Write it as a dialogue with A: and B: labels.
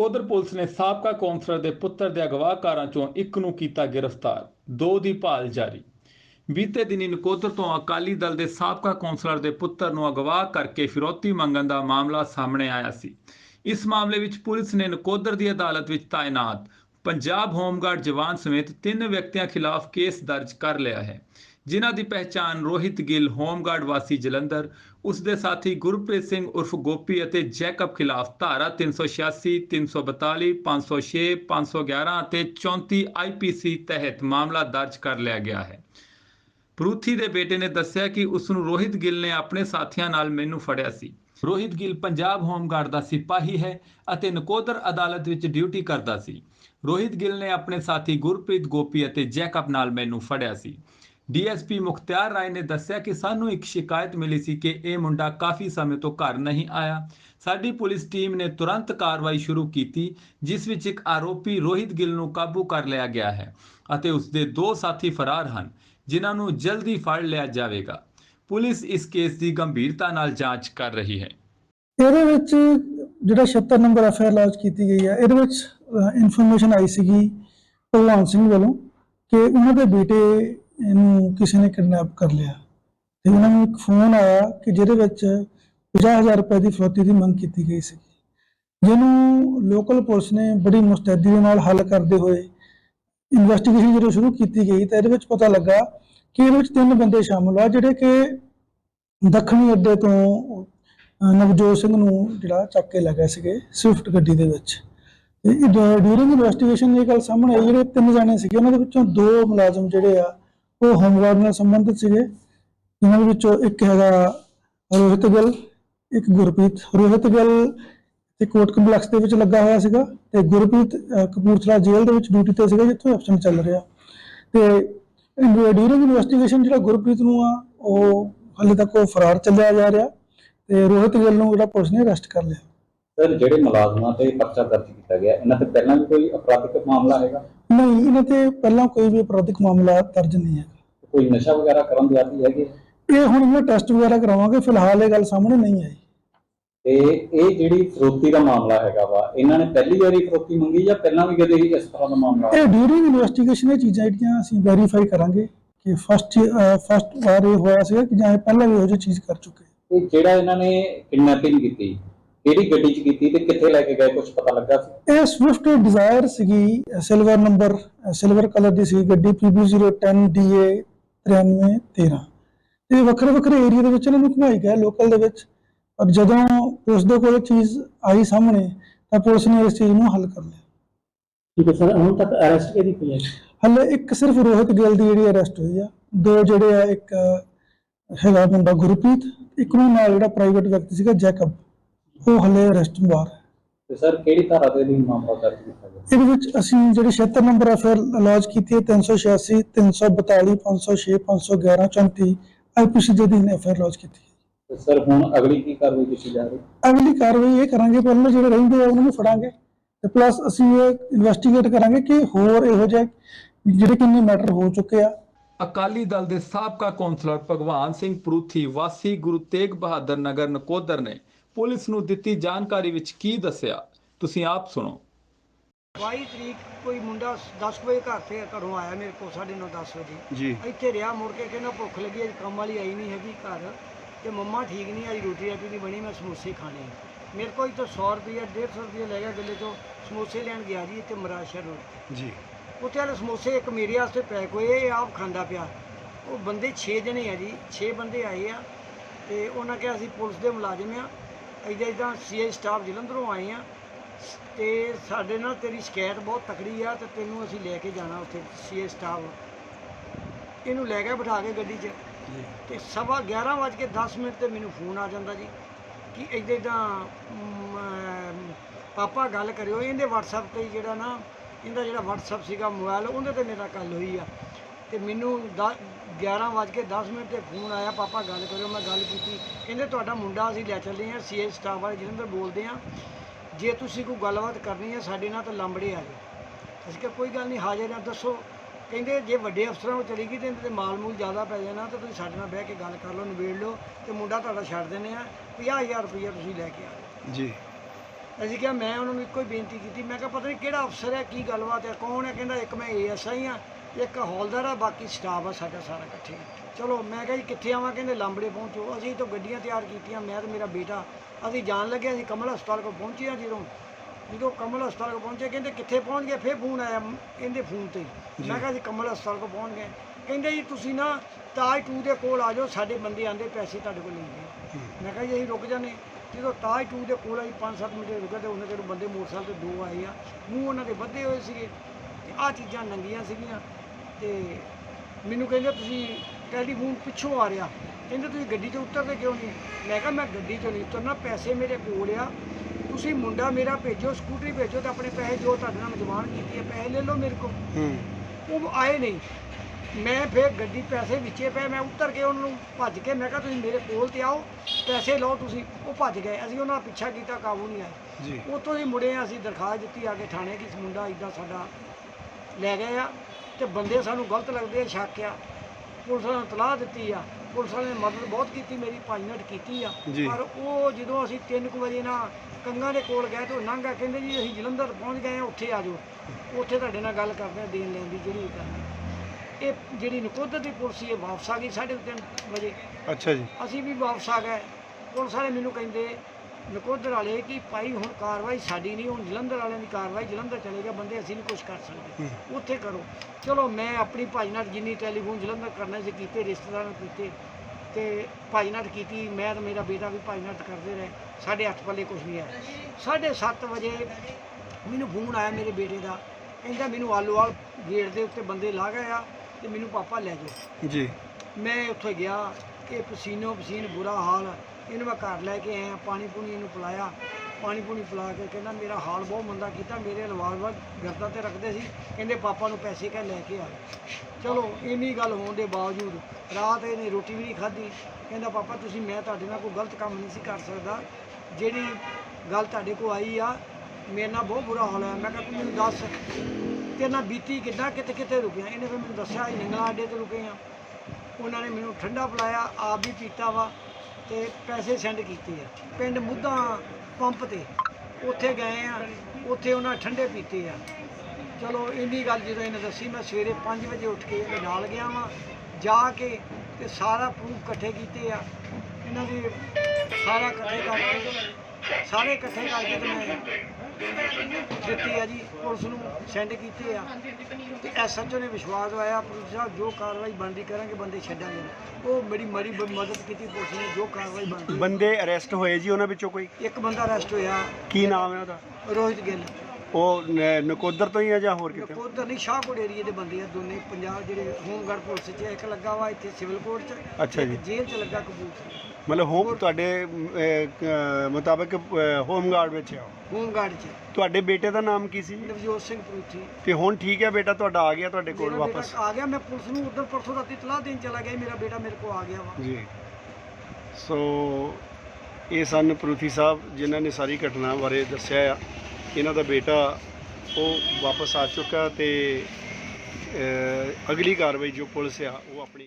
A: Nakodar police ਨੇ ਸਾਬਕਾ councillor ਦੇ ਪੁੱਤਰ ਦੇ ਅਗਵਾਕਾਰਾਂ ਚੋਂ ਇੱਕ ਨੂੰ ਕੀਤਾ ਗ੍ਰਿਫਤਾਰ, ਦੋ ਦੀ ਭਾਲ ਜਾਰੀ। ਬੀਤੇ ਦਿਨੀ ਨਕੋਦਰ ਤੋਂ ਅਕਾਲੀ ਦਲ ਦੇ ਸਾਬਕਾ ਕੌਂਸਲਰ ਦੇ ਪੁੱਤਰ ਨੂੰ ਅਗਵਾ ਕਰਕੇ ਫਿਰੌਤੀ ਮੰਗਣ ਦਾ ਮਾਮਲਾ ਸਾਹਮਣੇ ਆਇਆ ਸੀ। ਇਸ ਮਾਮਲੇ ਵਿੱਚ ਪੁਲਿਸ ਨੇ ਨਕੋਦਰ ਦੀ ਅਦਾਲਤ ਵਿੱਚ ਤਾਇਨਾਤ, ਪੰਜਾਬ ਹੋਮਗਾਰਡ ਜਵਾਨ ਸਮੇਤ ਤਿੰਨ ਵਿਅਕਤੀਆਂ ਖਿਲਾਫ ਕੇਸ ਦਰਜ ਕਰ ਲਿਆ ਹੈ। ਜਿਨ੍ਹਾਂ ਦੀ ਪਹਿਚਾਣ ਰੋਹਿਤ ਗਿੱਲ, ਹੋਮਗਾਰਡ ਵਾਸੀ ਜਲੰਧਰ, ਉਸ ਦੇ ਸਾਥੀ ਗੁਰਪ੍ਰੀਤ ਸਿੰਘ ਉਰਫ ਗੋਪੀ ਅਤੇ ਜੈਕਬ ਖਿਲਾਫ ਧਾਰਾ 386 342 506 511 ਅਤੇ 34 ਆਈਪੀਸੀ ਤਹਿਤ ਮਾਮਲਾ ਦਰਜ ਕਰ ਲਿਆ ਗਿਆ ਹੈ। ਪ੍ਰੂਥੀ ਦੇ ਬੇਟੇ ਨੇ ਦੱਸਿਆ ਕਿ ਉਸ ਨੂੰ ਰੋਹਿਤ ਗਿੱਲ ਨੇ ਆਪਣੇ ਸਾਥੀਆਂ ਨਾਲ ਮੈਨੂੰ ਫੜਿਆ ਸੀ। ਰੋਹਿਤ ਗਿੱਲ ਪੰਜਾਬ ਹੋਮਗਾਰਡ ਦਾ ਸਿਪਾਹੀ ਹੈ ਅਤੇ ਨਕੋਦਰ ਅਦਾਲਤ ਵਿੱਚ ਡਿਊਟੀ ਕਰਦਾ ਸੀ। ਰੋਹਿਤ ਗਿੱਲ ਨੇ ਆਪਣੇ ਸਾਥੀ ਗੁਰਪ੍ਰੀਤ, ਗੋਪੀ ਅਤੇ ਜੈਕਬ ਨਾਲ ਮੈਨੂੰ ਫੜਿਆ ਸੀ। ਡੀਐਸਪੀ ਮੁਖਤਿਆਰ ਰਾਏ ਨੇ ਦੱਸਿਆ ਕਿ ਸਾਨੂੰ ਇੱਕ ਸ਼ਿਕਾਇਤ ਮਿਲੀ ਸੀ ਕਿ ਇਹ ਮੁੰਡਾ ਕਾਫੀ ਸਮੇਂ ਤੋਂ ਘਰ ਨਹੀਂ ਆਇਆ। ਸਾਡੀ ਪੁਲਿਸ ਟੀਮ ਨੇ ਤੁਰੰਤ ਕਾਰਵਾਈ ਸ਼ੁਰੂ ਕੀਤੀ, ਜਿਸ ਵਿੱਚ ਇੱਕ ਆਰੋਪੀ ਰੋਹਿਤ ਗਿੱਲ ਨੂੰ ਕਾਬੂ ਕਰ ਲਿਆ ਗਿਆ ਹੈ ਅਤੇ ਉਸ ਦੇ ਦੋ ਸਾਥੀ ਫਰਾਰ ਹਨ, ਜਿਨ੍ਹਾਂ ਨੂੰ ਜਲਦੀ ਫੜ ਲਿਆ ਜਾਵੇਗਾ। ਪੁਲਿਸ ਇਸ ਕੇਸ ਦੀ ਗੰਭੀਰਤਾ ਨਾਲ ਜਾਂਚ ਕਰ ਰਹੀ ਹੈ।
B: ਇਹਦੇ ਵਿੱਚ ਜਿਹੜਾ 76 ਨੰਬਰ ਐਫ ਲੌਂਚ ਕੀਤੀ ਗਈ ਹੈ, ਇਹਦੇ ਵਿੱਚ ਇਨਫੋਰਮੇਸ਼ਨ ਆਈ ਸੀਗੀ ਭਗਵਾਨ ਸਿੰਘ ਵੱਲੋਂ ਕਿ ਉਹਨਾਂ ਦੇ ਬੇਟੇ ਇਹਨੂੰ ਕਿਸੇ ਨੇ ਕਿਡਨੈਪ ਕਰ ਲਿਆ। ਤੇ ਉਹਨਾਂ ਨੂੰ ਇੱਕ ਫੋਨ ਆਇਆ ਕਿ ਜਿਹਦੇ ਵਿੱਚ 50000 ਰੁਪਏ ਦੀ ਫਰੋਤੀ ਦੀ ਮੰਗ ਕੀਤੀ ਗਈ ਸੀ। ਜਿਹਨੂੰ ਲੋਕਲ ਪੁਲਿਸ ਨੇ ਬੜੀ ਮੁਸਤੈਦੀ ਦੇ ਨਾਲ ਹੱਲ ਕਰਦੇ ਹੋਏ ਇਨਵੈਸਟੀਗੇਸ਼ਨ ਜਦੋਂ ਸ਼ੁਰੂ ਕੀਤੀ ਗਈ ਤਾਂ ਇਹਦੇ ਵਿੱਚ ਪਤਾ ਲੱਗਾ ਕਿ ਇਹਦੇ ਵਿੱਚ ਤਿੰਨ ਬੰਦੇ ਸ਼ਾਮਲ ਆ, ਜਿਹੜੇ ਕਿ ਦੱਖਣੀ ਅੱਡੇ ਤੋਂ ਨਵਜੋਤ ਸਿੰਘ ਨੂੰ ਜਿਹੜਾ ਚੱਕ ਕੇ ਲੈ ਗਏ ਸੀਗੇ ਸਵਿਫਟ ਗੱਡੀ ਦੇ ਵਿੱਚ। ਡਿਊਰਿੰਗ ਇਨਵੈਸਟੀਗੇਸ਼ਨ ਇਹ ਗੱਲ ਸਾਹਮਣੇ ਆਈ, ਜਿਹੜੇ ਤਿੰਨ ਜਾਣੇ ਸੀਗੇ, ਉਹਨਾਂ ਦੇ ਵਿੱਚੋਂ ਦੋ ਮੁਲਾਜ਼ਮ ਜਿਹੜੇ ਆ ਉਹ ਹੋਮਗਾਰਡ ਨਾਲ ਸੰਬੰਧਿਤ ਸੀਗੇ। ਜਿਨ੍ਹਾਂ ਦੇ ਵਿੱਚੋਂ ਇੱਕ ਹੈਗਾ ਰੋਹਿਤ ਗਿੱਲ ਇੱਕ ਗੁਰਪ੍ਰੀਤ। ਰੋਹਿਤ ਗਿੱਲ ਤੇ ਕੋਰਟ ਕੰਪਲੈਕਸ ਦੇ ਵਿੱਚ ਲੱਗਾ ਹੋਇਆ ਸੀਗਾ ਤੇ ਗੁਰਪ੍ਰੀਤ ਕਪੂਰਥਲਾ ਜੇਲ੍ਹ ਦੇ ਵਿੱਚ ਡਿਊਟੀ ਤੇ ਸੀਗਾ ਜਿੱਥੋਂ ਐਕਸ਼ਨ ਚੱਲ ਰਿਹਾ। ਤੇ ਡਿਊਰਿੰਗ ਇਨਵੈਸਟੀਗੇਸ਼ਨ ਜਿਹੜਾ ਗੁਰਪ੍ਰੀਤ ਨੂੰ ਆ ਉਹ ਹਾਲੇ ਤੱਕ ਉਹ ਫਰਾਰ ਚੱਲਿਆ ਜਾ ਰਿਹਾ ਤੇ ਰੋਹਿਤ ਗਿੱਲ ਨੂੰ ਜਿਹੜਾ ਪੁਲਿਸ ਨੇ ਅਰੈਸਟ ਕਰ ਲਿਆ।
C: ਸਰ ਜਿਹੜੇ ਮੁਲਾਜ਼ਮਾਂ ਤੇ ਪਰਚਾ ਦਰਜ ਕੀਤਾ ਗਿਆ ਇਹਨਾਂ ਤੇ ਪਹਿਲਾਂ ਵੀ ਕੋਈ ਅਪਰਾਧਿਕ ਮਾਮਲਾ ਹੈਗਾ?
B: ਨਹੀਂ ਇਹਨਾਂ ਤੇ ਪਹਿਲਾਂ ਕੋਈ ਵੀ ਅਪਰਾਧਿਕ ਮਾਮਲਾ ਦਰਜ ਨਹੀਂ ਹੈ
C: ਕੋਈ ਨਸ਼ਾ ਵਗੈਰਾ ਕਰਨ ਦੇ ਆਦੀ ਹੈਗੇ
B: ਇਹ ਹੁਣ ਇਹਨਾਂ ਟੈਸਟ ਵਗੈਰਾ ਕਰਾਵਾਂਗੇ ਫਿਲਹਾਲ ਇਹ ਗੱਲ ਸਾਹਮਣੇ ਨਹੀਂ ਆਈ।
C: ਤੇ ਇਹ ਜਿਹੜੀ ਫਰੋਤੀ ਦਾ ਮਾਮਲਾ ਹੈਗਾ ਵਾ ਇਹਨਾਂ ਨੇ ਪਹਿਲੀ ਵਾਰੀ ਫਰੋਤੀ ਮੰਗੀ ਜਾਂ ਪਹਿਲਾਂ ਵੀ ਕਦੇ ਇਸ ਤਰ੍ਹਾਂ ਦਾ ਮਾਮਲਾ
B: ਇਹ ਡਿਊਰਿੰਗ ਇਨਵੈਸਟੀਗੇਸ਼ਨ ਇਹ ਚੀਜ਼ਾਂ ਜਿਹੜੀਆਂ ਅਸੀਂ ਵੈਰੀਫਾਈ ਕਰਾਂਗੇ ਕਿ ਫਸਟ ਫਸਟ ਵਾਰ ਇਹ ਹੋਇਆ ਸੀਗਾ ਕਿ ਜਾਂ ਇਹ ਪਹਿਲਾਂ ਵੀ ਇਹੋ ਜਿਹੀ ਚੀਜ਼ ਕਰ ਚੁੱਕੇ
C: ਤੇ ਜਿਹੜਾ ਇਹਨਾਂ ਨੇ ਕਿਡਨੈਪਿੰਗ ਕੀਤੀ ਕਿਹੜੀ ਗੱਡੀ 'ਚ ਕੀਤੀ ਤੇ ਕਿੱਥੇ ਲੈ ਕੇ ਗਏ ਕੁਝ ਪਤਾ ਲੱਗਾ ਸੀ?
B: ਇਹ ਸਵਿਫਟ ਡਿਜ਼ਾਇਰ ਸੀਗੀ ਸਿਲਵਰ ਨੰਬਰ ਸਿਲਵਰ ਕਲਰ ਦੀ ਸੀ ਗੱਡੀ PB010 DA 9313 ਤੇ ਵੱਖਰੇ ਵੱਖਰੇ ਏਰੀਆ ਦੇ ਵਿੱਚ ਇਹਨਾਂ ਨੂੰ ਘੁਮਾਈ ਗਿਆ ਲੋਕਲ ਦੇ ਵਿੱਚ। ਪਰ ਜਦੋਂ ਪੁਲਿਸ ਦੇ ਕੋਲ ਚੀਜ਼ ਆਈ ਸਾਹਮਣੇ ਤਾਂ ਪੁਲਿਸ ਨੇ ਇਸ ਚੀਜ਼ ਨੂੰ ਹੱਲ ਕਰ ਲਿਆ।
D: ਠੀਕ ਹੈ ਸਰ ਹੁਣ ਤੱਕ ਅਰੈਸਟ ਕਿਹਦੀ ਹੋਈ ਹੈ?
B: ਹਲੇ ਇੱਕ ਸਿਰਫ ਰੋਹਿਤ ਗਿੱਲ ਦੀ ਜਿਹੜੀ ਅਰੈਸਟ ਹੋਈ ਆ। ਦੋ ਜਿਹੜੇ ਆ ਇੱਕ ਹੈਗਾ ਮੁੰਡਾ ਗੁਰਪ੍ਰੀਤ ਇੱਕ ਨੂੰ ਨਾਲ ਜਿਹੜਾ ਪ੍ਰਾਈਵੇਟ ਵਿਅਕਤੀ ਸੀਗਾ ਜੈਕਬ। ਉਹ ਹਲੇ ਅਰੈਸਟ ਬਾਹਰ
C: ਤੇ ਸਰ ਕਿਹੜੀ ਧਾਰਾ ਦੇ ਅਧੀਨ ਮਾਮਲਾ ਦਰਜ ਕੀਤਾ ਗਿਆ?
B: ਇਹਦੇ ਵਿੱਚ ਅਸੀਂ ਜਿਹੜੀ 76 ਨੰਬਰ ਐਫਆਰ ਲੌਂਚ ਕੀਤੀ ਹੈ 386 342 506 511 34 ਆਈਪੀਸੀ ਦੇ ਅਧੀਨ ਐਫਆਰ ਲੌਂਚ ਕੀਤੀ
C: ਤੇ ਸਰ ਹੁਣ ਅਗਲੀ ਕੀ ਕਾਰਵਾਈ ਕੀਤੀ ਜਾ ਰਹੀ?
B: ਅਗਲੀ ਕਾਰਵਾਈ ਇਹ ਕਰਾਂਗੇ ਪਹਿਲਾਂ ਜਿਹੜੇ ਰਹਿੰਦੇ ਆ ਉਹਨਾਂ ਨੂੰ ਫੜਾਂਗੇ। ਤੇ ਪਲੱਸ ਅਸੀਂ ਇਹ ਇਨਵੈਸਟੀਗੇਟ ਕਰਾਂਗੇ ਕਿ ਹੋਰ ਇਹੋ ਜਿਹੇ ਜਿਹੜੇ ਕਿੰਨੇ ਮੈਟਰ ਹੋ ਚੁੱਕੇ ਆ।
A: ਅਕਾਲੀ ਦਲ ਦੇ ਸਾਬਕਾ ਕੌਂਸਲਰ ਭਗਵਾਨ ਸਿੰਘ ਪ੍ਰੂਥੀ ਵਾਸੀ ਗੁਰੂ ਤੇਗ ਬਹਾਦਰ ਨਗਰ ਨਕੋਦਰ ਨੇ ਪੁਲਿਸ ਨੂੰ ਦਿੱਤੀ ਜਾਣਕਾਰੀ ਵਿੱਚ ਕੀ ਦੱਸਿਆ? ਤੁਸੀਂ ਆਪ ਸੁਣੋ।
E: 22 ਤਰੀਕ ਕੋਈ ਮੁੰਡਾ 10 ਵਜੇ ਘਰ ਤੇ ਘਰੋਂ ਆਇਆ ਮੇਰੇ ਕੋਲ 9:30 10 ਵਜੇ।
A: ਜੀ।
E: ਇੱਥੇ ਰਿਹਾ ਮੁੜ ਕੇ ਕਹਿੰਦਾ ਭੁੱਖ ਲੱਗੀ ਅੱਜ ਕੰਮ ਵਾਲੀ ਆਈ ਨਹੀਂ ਹੈਗੀ ਘਰ। ਤੇ ਮੰਮਾ ਠੀਕ ਨਹੀਂ ਅੱਜ ਰੋਟੀ ਰਾਟੀ ਨਹੀਂ ਬਣੀ ਮੈਂ ਸਮੋਸੇ ਖਾਣੇ। ਮੇਰੇ ਕੋਲ ਇੱਥੋਂ 100 ਰੁਪਏ 150 ਰੁਪਏ ਲੈ ਗਿਆ ਗੱਲੇ ਤੋਂ ਸਮੋਸੇ ਲੈਣ ਗਿਆ ਜੀ ਇੱਥੇ ਮਰਾਸ਼ਾ ਰੋਡ
A: ਜੀ।
E: ਉੱਥੇ ਵਾਲੇ ਸਮੋਸੇ ਇੱਕ ਮੇਰੇ ਵਾਸਤੇ ਪੈਕ ਹੋਏ ਇਹ ਆਪ ਖਾਂਦਾ ਪਿਆ। ਉਹ ਬੰਦੇ 6 ਜਣੇ ਆ ਜੀ 6 ਬੰਦੇ ਆਏ ਆ ਤੇ ਉਹਨਾਂ ਕਿਹਾ ਅਸੀਂ ਪੁਲਿਸ ਦੇ ਮੁਲਾਜ਼ਮ ਆ। ਇੱਦਾਂ ਇੱਦਾਂ ਸੀਆਈ ਸਟਾਫ ਜਲੰਧਰੋਂ ਆਏ ਆ ਤੇ ਸਾਡੇ ਨਾਲ ਤੇਰੀ ਸ਼ਿਕਾਇਤ ਬਹੁਤ ਤਕੜੀ ਆ ਤੇ ਤੈਨੂੰ ਅਸੀਂ ਲੈ ਕੇ ਜਾਣਾ ਉੱਥੇ ਸੀਆਈ ਸਟਾਫ ਇਹਨੂੰ ਲੈ ਕੇ ਬਿਠਾ ਕੇ ਗੱਡੀ 'ਚ ਤੇ ਸਵਾ 11 ਵੱਜ ਕੇ 10 ਮਿੰਟ ਤੇ ਮੈਨੂੰ ਫੋਨ ਆ ਜਾਂਦਾ ਜੀ ਕਿ ਇੱਦਾਂ ਇੱਦਾਂ ਪਾਪਾ ਗੱਲ ਕਰਿਓ ਇਹਦੇ WhatsApp ਤੇ ਜਿਹੜਾ ਨਾ ਇਹਦਾ ਜਿਹੜਾ WhatsApp ਸੀਗਾ ਮੋਬਾਈਲ ਉਹਦੇ ਤੇ ਮੇਰਾ ਗੱਲ ਹੋਈ ਆ। ਤੇ ਮੈਨੂੰ 11 ਵੱਜ ਕੇ 10 ਮਿੰਟ ਤੇ ਫੋਨ ਆਇਆ, ਪਾਪਾ, ਗੱਲ ਕਰਿਓ, ਮੈਂ ਗੱਲ ਕੀਤੀ। ਕਹਿੰਦੇ, ਤੁਹਾਡਾ ਮੁੰਡਾ ਅਸੀਂ ਲੈ ਚੱਲੇ ਹਾਂ ਸੀਏ ਸਟਾਫ ਵਾਲੇ ਜਲੰਧਰ ਬੋਲਦੇ ਆ ਜੇ ਤੁਸੀਂ ਕੋਈ ਗੱਲਬਾਤ ਕਰਨੀ ਹੈ, ਸਾਡੇ ਨਾਲ ਤਾਂ ਲੰਬੜੇ ਆ ਜਾਓ। ਅਸੀਂ ਕਿਹਾ, ਕੋਈ ਗੱਲ ਨਹੀਂ, ਹਾਜ਼ਰ ਆ, ਦੱਸੋ। ਕਹਿੰਦੇ, ਜੇ ਵੱਡੇ ਅਫਸਰਾਂ ਨੂੰ ਚਲੀ ਗਈ ਤੇ ਇਹਦੇ ਤੇ ਮਾਲ ਮੂਲ ਜ਼ਿਆਦਾ ਪੈ ਜਾਣਾ, ਤਾਂ ਤੁਸੀਂ ਸਾਡੇ ਨਾਲ ਬਹਿ ਕੇ ਗੱਲ ਕਰ ਲਓ, ਨਿਬੇੜ ਲਓ ਤੇ ਮੁੰਡਾ ਤੁਹਾਡਾ ਛੱਡ ਦਿੰਦੇ ਆ 50000 ਰੁਪਈਆ ਤੁਸੀਂ ਲੈ ਕੇ ਆ ਜਾਓ।
A: ਜੀ।
E: ਅਸੀਂ ਕਿਹਾ ਮੈਂ ਉਹਨਾਂ ਨੂੰ ਇੱਕੋ ਹੀ ਬੇਨਤੀ ਕੀਤੀ। ਮੈਂ ਕਿਹਾ ਪਤਾ ਨਹੀਂ ਕਿਹੜਾ ਅਫਸਰ ਹੈ ਕੀ ਗੱਲਬਾਤ ਹੈ ਕੌਣ ਹੈ ਕਹਿੰਦਾ ਇੱਕ ਮੈਂ ਏਐਸਆਈ ਆ ਇੱਕ ਹੌਲਦਾਰ ਆ ਬਾਕੀ ਸਟਾਫ ਆ ਸਾਡਾ ਸਾਰਾ ਇਕੱਠੇ। ਚਲੋ ਮੈਂ ਕਿਹਾ ਜੀ ਕਿੱਥੇ ਆਵਾਂ ਕਹਿੰਦੇ ਲਾਂਬੜੇ ਪਹੁੰਚੋ। ਅਸੀਂ ਤਾਂ ਗੱਡੀਆਂ ਤਿਆਰ ਕੀਤੀਆਂ ਮੈਂ ਤੇ ਮੇਰਾ ਬੇਟਾ। ਅਸੀਂ ਜਾਣ ਲੱਗੇ ਅਸੀਂ ਕਮਲ ਹਸਪਤਾਲ ਕੋਲ ਪਹੁੰਚੇ ਹਾਂ ਜਦੋਂ। ਜਦੋਂ ਕਮਲ ਹਸਪਤਾਲ ਕੋਲ ਪਹੁੰਚੇ ਕਹਿੰਦੇ ਕਿੱਥੇ ਪਹੁੰਚ ਗਏ ਫਿਰ ਫੋਨ ਆਇਆ ਇਹਦੇ ਫੋਨ ਤੇ। ਮੈਂ ਕਿਹਾ ਅਸੀਂ ਕਮਲ ਹਸਪਤਾਲ ਕੋਲ ਪਹੁੰਚ ਗਏ। ਕਹਿੰਦੇ ਜੀ ਤੁਸੀਂ ਨਾ ਤਾਜ 2 ਦੇ ਕੋਲ ਆ ਜਾਓ ਸਾਡੇ ਬੰਦੇ ਆਂਦੇ ਪੈਸੇ ਤੁਹਾਡੇ ਕੋਲ ਲੈਂਦੇ ਮੈਂ ਕਿਹਾ ਜੀ ਅਸੀਂ ਰੁਕ ਜਾਂਦੇ। ਜਦੋਂ ਤਾਜ 2 ਦੇ ਕੋਲ ਅਸੀਂ 5-7 ਮਿੰਟ ਰੁਕੇ ਤੇ ਉਹਨਾਂ ਜਿਹੜੇ ਬੰਦੇ ਮੋਟਰਸਾਈਕਲ ਤੇ ਦੋ ਆਏ ਆ। ਮੂੰਹ ਉਹਨਾਂ ਦੇ ਵੱਧੇ ਹੋਏ ਸੀਗੇ ਤੇ ਆਹ ਚੀਜ਼ਾਂ ਨੰਗੀਆਂ ਸੀਗੀਆਂ ਤੇ ਮੈਨੂੰ ਕਹਿੰਦੇ ਤੁਸੀਂ ਟੈਲੀਫੋਨ ਪਿੱਛੋਂ ਆ ਰਿਹਾ। ਕਹਿੰਦੇ ਤੁਸੀਂ ਗੱਡੀ 'ਚੋਂ ਉਤਰਦੇ ਕਿਉਂ ਨਹੀਂ? ਮੈਂ ਕਿਹਾ ਮੈਂ ਗੱਡੀ 'ਚੋਂ ਨਹੀਂ ਉਤਰਨਾ ਪੈਸੇ ਮੇਰੇ ਕੋਲ ਆ। ਤੁਸੀਂ ਮੁੰਡਾ ਮੇਰਾ ਭੇਜੋ ਸਕੂਟਰੀ ਭੇਜੋ ਤੇ ਆਪਣੇ ਪੈਸੇ ਜੋ ਤੁਹਾਡੇ ਨਾਲ ਜ਼ਮਾਨ ਕੀਤੀ ਹੈ ਪੈਸੇ ਲੈ ਲਓ ਮੇਰੇ ਕੋਲ। ਉਹ ਆਏ ਨਹੀਂ। ਮੈਂ ਫਿਰ ਗੱਡੀ ਪੈਸੇ ਵਿੱਚੇ ਪਏ ਮੈਂ ਉੱਤਰ ਕੇ ਉਹਨਾਂ ਨੂੰ ਭੱਜ ਕੇ ਮੈਂ ਕਿਹਾ ਤੁਸੀਂ ਮੇਰੇ ਕੋਲ ਤੇ ਆਓ ਪੈਸੇ ਲਓ ਤੁਸੀਂ ਉਹ ਭੱਜ ਗਏ। ਅਸੀਂ ਉਹਨਾਂ ਦਾ ਪਿੱਛਾ ਕੀਤਾ ਕਾਬੂ ਨਹੀਂ ਆਏ।
B: ਜੀ।
E: ਉੱਥੋਂ ਹੀ ਮੁੜੇ ਹਾਂ, ਅਸੀਂ ਦਰਖਾਸਤ ਦਿੱਤੀ ਆ ਕੇ ਥਾਣੇ ਕਿ ਇਸ ਮੁੰਡਾ ਇਦਾਂ ਸਾਡਾ ਲੈ ਗਏ ਆ ਤੇ ਬੰਦੇ ਸਾਨੂੰ ਗਲਤ ਲੱਗਦੇ ਆ ਸ਼ੱਕ ਆ। ਪੁਲਿਸ ਨੇ ਤਲਾਹ ਦਿੱਤੀ ਆ। ਪੁਲਿਸ ਨੇ ਮਦਦ ਬਹੁਤ ਕੀਤੀ ਮੇਰੀ ਭਾਈ ਨਾਲ ਕੀਤੀ ਆ। ਪਰ ਉਹ ਜਦੋਂ ਅਸੀਂ 3 ਵਜੇ ਨਾ ਕੰਗਾ ਦੇ ਕੋਲ ਗਏ ਤੇ ਉਹ ਲੰਘਾ ਕਹਿੰਦੇ ਜੀ ਅਸੀਂ ਜਲੰਧਰ ਪਹੁੰਚ ਗਏ ਆ ਉੱਥੇ ਆ ਜਾਓ। ਉੱਥੇ ਤੁਹਾਡੇ ਨਾਲ ਗੱਲ ਕਰਦੇ ਆ ਦੇਣ ਲੈਣ ਦੀ ਜਿਹੜੀ ਕਰਨੀ ਇਹ ਜਿਹੜੀ ਨਕੋਦਰ ਦੀ ਪੁਲਿਸ ਸੀ ਇਹ ਵਾਪਸ ਆ ਗਈ 3:30 ਵਜੇ।
B: ਅੱਛਾ ਜੀ।
E: ਅਸੀਂ ਵੀ ਵਾਪਸ ਆ ਗਏ। ਪੁਲਿਸ ਵਾਲੇ ਮੈਨੂੰ ਕਹਿੰਦੇ ਨਕੋਦਰ ਵਾਲੇ ਕਿ ਭਾਈ ਹੁਣ ਕਾਰਵਾਈ ਸਾਡੀ ਨਹੀਂ ਹੁਣ ਜਲੰਧਰ ਵਾਲਿਆਂ ਦੀ ਕਾਰਵਾਈ ਜਲੰਧਰ ਚਲੇ ਗਏ ਬੰਦੇ ਅਸੀਂ ਨਹੀਂ ਕੁਝ ਕਰ ਸਕਦੇ। ਉੱਥੇ ਕਰੋ। ਚਲੋ ਮੈਂ ਆਪਣੀ ਭਾਈ ਨਾਲ ਜਿੰਨੀ ਟੈਲੀਫੋਨ ਜਲੰਧਰ ਕਰਨੇ ਸੀ ਕੀਤੇ ਰਿਸ਼ਤੇਦਾਰਾਂ ਨੂੰ ਕੀਤੇ ਤੇ ਭਾਈ ਨਾਲ ਕੀਤੀ ਮੈਂ ਤੇ ਮੇਰਾ ਬੇਟਾ ਵੀ ਭਾਈ ਨਾਲ ਕਰਦੇ ਰਹੇ। ਸਾਡੇ ਹੱਥ ਪੱਲੇ ਕੁਝ ਨਹੀਂ ਆਇਆ। ਸਾਢੇ ਸੱਤ ਵਜੇ ਮੈਨੂੰ ਫੋਨ ਆਇਆ ਮੇਰੇ ਬੇਟੇ ਦਾ। ਕਹਿੰਦਾ ਮੈਨੂੰ ਆਲੋਵਾਲ ਗੇਟ ਦੇ ਉੱਤੇ ਬੰਦੇ ਲਾ ਗਏ ਆ ਤੇ ਮੈਨੂੰ ਪਾਪਾ ਲੈ ਜਾਓ।
B: ਜੀ।
E: ਮੈਂ ਉੱਥੇ ਗਿਆ ਇਹ ਪਸੀਨੋ ਪਸੀਨ ਬੁਰਾ ਹਾਲ। ਇਹਨੂੰ ਮੈਂ ਘਰ ਲੈ ਕੇ ਆਇਆ ਪਾਣੀ ਪੂਣੀ ਇਹਨੂੰ ਪਿਲਾਇਆ। ਪਾਣੀ ਪੂਣੀ ਪਿਲਾ ਕੇ ਕਹਿੰਦਾ ਮੇਰਾ ਹਾਲ ਬਹੁਤ ਮੰਦਾ ਕੀਤਾ ਮੇਰੇ ਰਿਵਾਲਵਰ ਗਰਦਾਂ ਤੇ ਰੱਖਦੇ ਸੀ। ਕਹਿੰਦੇ ਪਾਪਾ ਨੂੰ ਪੈਸੇ ਕਹਿ ਲੈ ਕੇ ਆ। ਚਲੋ ਇੰਨੀ ਗੱਲ ਹੋਣ ਦੇ ਬਾਵਜੂਦ ਰਾਤ ਇਹਨੇ ਰੋਟੀ ਵੀ ਨਹੀਂ ਖਾਧੀ। ਕਹਿੰਦਾ ਪਾਪਾ ਤੁਸੀਂ ਮੈਂ ਤੁਹਾਡੇ ਨਾਲ ਕੋਈ ਗਲਤ ਕੰਮ ਨਹੀਂ ਸੀ ਕਰ ਸਕਦਾ। ਜਿਹੜੀ ਗੱਲ ਤੁਹਾਡੇ ਕੋਲ ਆਈ ਆ ਮੇਰੇ ਨਾਲ ਬਹੁਤ ਬੁਰਾ ਹਾਲ ਹੈ ਮੈਂ ਕਿਹਾ ਤੂੰ ਮੈਨੂੰ ਦੱਸ ਤੇਰੇ ਨਾਲ ਬੀਤੀ ਕਿੱਦਾਂ ਕਿਤੇ ਕਿਤੇ ਰੁਕਿਆ? ਇਹਨੇ ਫਿਰ ਮੈਨੂੰ ਦੱਸਿਆ ਅਸੀਂ ਨਿੰਗਲਾ ਅੱਡੇ ਤੇ ਰੁਕੇ ਆ ਉਹਨਾਂ ਨੇ ਮੈਨੂੰ ਠੰਡਾ ਪਿਲਾਇਆ, ਆਪ ਵੀ ਪੀਤਾ ਵਾ ਤੇ ਪੈਸੇ ਸੈਂਡ ਕੀਤੇ ਆ। ਪਿੰਡ ਮੁੱਦਾ ਪੰਪ ਤੇ ਉੱਥੇ ਗਏ ਆ, ਉੱਥੇ ਉਹਨਾਂ ਠੰਡੇ ਪੀਤੇ ਆ। ਚਲੋ, ਇੰਨੀ ਗੱਲ ਜਦੋਂ ਇਹਨੇ ਦੱਸੀ, ਮੈਂ ਸਵੇਰੇ 5 ਵਜੇ ਉੱਠ ਕੇ ਇਹਦੇ ਨਾਲ ਗਿਆ ਵਾਂ, ਜਾ ਕੇ ਤੇ ਸਾਰਾ ਪ੍ਰੂਫ ਇਕੱਠੇ ਕੀਤੇ ਆ। ਇਹਨਾਂ ਦੇ ਸਾਰਾ ਇਕੱਠੇ ਕਰਕੇ ਸਾਰੇ ਇਕੱਠੇ ਕਰਕੇ ਤੇ ਮੈਂ ਦਿੱਤੀ ਆ ਜੀ ਪੁਲਿਸ ਨੂੰ ਸੈਂਡ ਕੀਤੇ ਆ। ਤੇ ਐਸਐਚਓ ਨੇ ਵਿਸ਼ਵਾਸ ਦਵਾਇਆ ਪੁਲਿਸ ਸਾਹਿਬ ਜੋ ਕਾਰਵਾਈ ਬਣਦੀ ਕਰਾਂਗੇ ਬੰਦੇ ਛੱਡਾਂਗੇ। ਉਹ ਮੇਰੀ ਮਰੀ ਮਦਦ ਕੀਤੀ ਪੁਲਿਸ ਨੇ ਜੋ ਕਾਰਵਾਈ ਬਣਦੀ।
F: ਬੰਦੇ ਅਰੈਸਟ ਹੋਏ ਜੀ ਉਹਨਾਂ ਵਿੱਚੋਂ ਕੋਈ?
E: ਇੱਕ ਬੰਦਾ ਅਰੈਸਟ ਹੋਇਆ।
F: ਕੀ ਨਾਮ ਹੈ ਉਹਦਾ?
E: ਰੋਹਿਤ ਗਿੱਲ।
F: ਉਹ ਨ- ਨਕੋਦਰ ਤੋਂ ਹੀ ਹੈ ਜਾਂ ਹੋਰ ਕਿਤੇ
E: ਉਧਰ ਨਹੀਂ ਸ਼ਾਹਕੋਟ ਏਰੀਏ ਦੇ ਬੰਦੇ ਆ ਦੋਨੇ ਪੰਜਾਬ ਜਿਹੜੇ ਹੋਮਗਾਰਡ ਪੁਲਿਸ 'ਚ ਇੱਕ ਲੱਗਾ ਵਾ ਇੱਥੇ ਸਿਵਲ ਕੋਰਟ 'ਚ
F: ਅੱਛਾ ਜੀ।
E: ਜੇਲ੍ਹ 'ਚ ਲੱਗਾ ਕਪੂਰਥਲੇ।
F: ਮਤਲਬ ਹੋਮ ਤੁਹਾਡੇ ਅਹ, ਕ- ਮੁਤਾਬਕ ਹੋਮ ਗਾਰਡ ਵਿੱਚ ਹੈ ਉਹ।
E: ਹੋਮਗਾਰਡ 'ਚ।
F: ਤੁਹਾਡੇ ਬੇਟੇ ਦਾ ਨਾਮ ਕੀ ਸੀ ਜੀ?
E: ਨਵਜੋਤ ਸਿੰਘ ਪਰੂਥੀ
F: ਤੇ ਹੁਣ ਠੀਕ ਹੈ ਬੇਟਾ ਤੁਹਾਡਾ ਆ ਗਿਆ ਤੁਹਾਡੇ ਕੋਲ
E: ਮੇਰਾ
F: ਵਾਪਸ?
E: ਬੇਟਾ ਆ ਗਿਆ ਮੈਂ ਪੁਲਿਸ ਨੂੰ ਉਧਰ ਪਰਸੋਂ ਰਾਤੀ ਤਲਾਹ ਦੇਣ ਚਲਾ ਗਿਆ ਸੀ, ਮੇਰਾ ਬੇਟਾ ਮੇਰੇ ਕੋਲ ਆ ਗਿਆ ਵਾ।
F: ਜੀ। ਸੋ ਇਹ ਸਨ ਪ੍ਰੂਥੀ ਸਾਹਿਬ ਜਿਨ੍ਹਾਂ ਨੇ ਸਾਰੀ ਘਟਨਾ ਬਾਰੇ ਦੱਸਿਆ ਆ। ਇਹਨਾਂ ਦਾ ਬੇਟਾ ਉਹ ਵਾਪਸ ਆ ਚੁੱਕਾ ਤੇ ਅਗਲੀ ਕਾਰਵਾਈ ਜੋ ਪੁਲਿਸ ਆ, ਉਹ ਆਪਣੀ